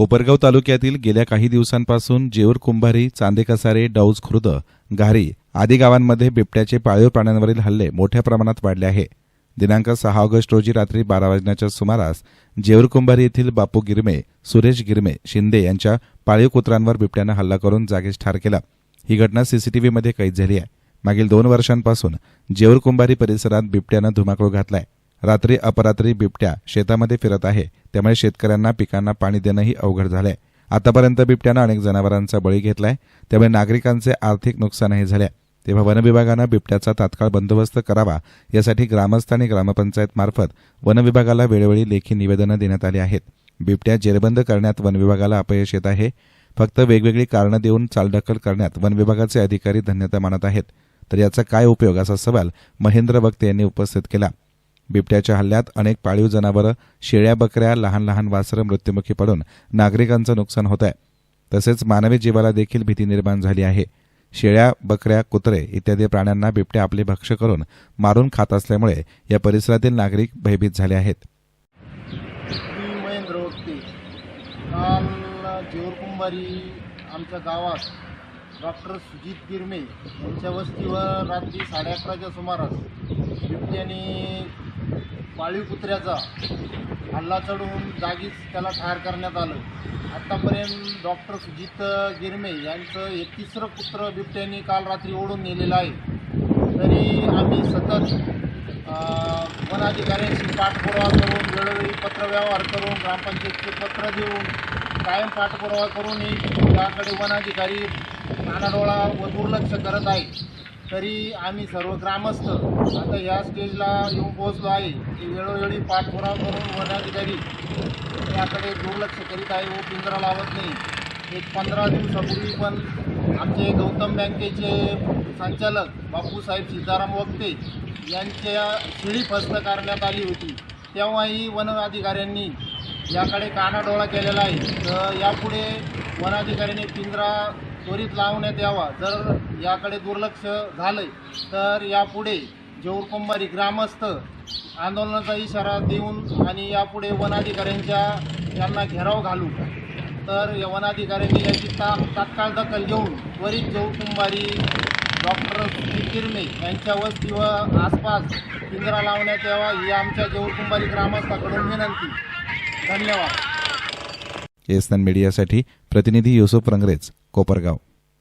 कोपरगाव तालुक्यातील गेल्या काही दिवसांपासून जेऊर कुंभारी चांदेकसारे डौज खुर्द घारी आदी गावांमध्ये बिबट्याचे पाळीव प्राण्यांवरील हल्ले मोठ्या प्रमाणात वाढले आहे. दिनांक सहा ऑगस्ट रोजी रात्री बारा वाजण्याच्या सुमारास जेऊर कुंभारी येथील बापू गिरमे सुरेश गिरमे शिंदे यांच्या पाळीव कुत्र्यांवर बिबट्यानं हल्ला करून जागीच ठार केला. ही घटना सीसीटीव्हीमध्ये कैद झाली आहे. मागील दोन वर्षांपासून जेऊर कुंभारी परिसरात बिबट्यानं धुमाकूळ घातलाय. रात्री अपरात्री बिबट्या शेतामध्ये फिरत आहे. त्यामुळे शेतकऱ्यांना पिकांना पाणी देणंही अवघड झालंय. आतापर्यंत बिबट्यानं अनेक जनावरांचा बळी घेतलाय. त्यामुळे नागरिकांचे आर्थिक नुकसानही झाले तेव्हा वनविभागानं बिबट्याचा तात्काळ बंदोबस्त करावा यासाठी ग्रामस्थ आणि ग्रामपंचायत मार्फत वनविभागाला वेळोवेळी लेखी निवेदनं देण्यात आली आहेत. बिबट्या जेरबंद करण्यात वनविभागाला अपयश येत आहे. फक्त वेगवेगळी कारणं देऊन चालढकल करण्यात वनविभागाचे अधिकारी धन्यता मानत आहेत. तर याचा काय उपयोग? असा सवाल महेंद्र वक्ते यांनी उपस्थित केला. बिबट्याच्या हल्ल्यात अनेक पाळीव जनावरं शेळ्या बकऱ्या लहान लहान वासरं मृत्युमुखी पडून नागरिकांचं नुकसान होत आहे. तसेच मानवी जीवाला देखील भीती निर्माण झाली आहे. शेळ्या बकऱ्या कुत्रे इत्यादी प्राण्यांना बिबट्या आपले भक्ष्य करून मारून खात असल्यामुळे या परिसरातील नागरिक भयभीत झाले आहेत. काल आमच्या गावात डॉक्टर सुजित गिरमे यांच्या वस्तीवर रात्री साडे अकराच्या सुमारास बिबट्याने पाळीव कुत्र्याचा हल्ला चढवून जागीच त्याला ठार करण्यात आलं. आत्तापर्यंत डॉक्टर सुजित गिरमे यांचं हे तिसरं कुत्रं बिबट्याने काल रात्री ओढून नेलेलं आहे. तरी आम्ही सतत वनाधिकाऱ्यांशी वन अधिकाऱ्यांशी पाठपुरावा करून वेळोवेळी पत्रव्यवहार करून ग्रामपंचायतचे पत्र देऊन कायम पाठपुरावा करूनही त्याकडे वन अधिकारी कानाडोळा व दुर्लक्ष करत आहे तरी आम्ही सर्व ग्रामस्थ आता या स्टेजला येऊन पोहोचलो आहे. की वेळोवेळी पाठपुरावा करून वनाधिकारी याकडे दुर्लक्ष करीत आहे व पिंजरा लावत नाही. एक पंधरा दिवसापूर्वी पण आमचे गौतम बँकेचे संचालक बापूसाहेब सीताराम वक्ते यांच्या शिळी फस्त करण्यात आली होती. तेव्हाही वन अधिकाऱ्यांनी याकडे कानाडोळा केलेला आहे. तर यापुढे वनाधिकाऱ्यांनी पिंजरा त्वरित लावण्यात यावा. जर याकडे दुर्लक्ष झालं तर यापुढे जेऊरकुंभारी ग्रामस्थ आंदोलनाचा इशारा देऊन आणि यापुढे वनाधिकाऱ्यांच्या यांना घेराव घालू. तर या वनाधिकाऱ्यांनी याची ता तात्काळ दखल घेऊन त्वरित जेऊरकुंभारी डॉक्टर सुधीर किरमे यांच्या वस्तीवर आसपास पिंजरा लावण्यात यावा ही आमच्या जेऊरकुंभारी ग्रामस्थाकडून विनंती. धन्यवाद. एसएन मीडियासाठी प्रतिनिधी युसुफ रंगरेज. कोपरगाव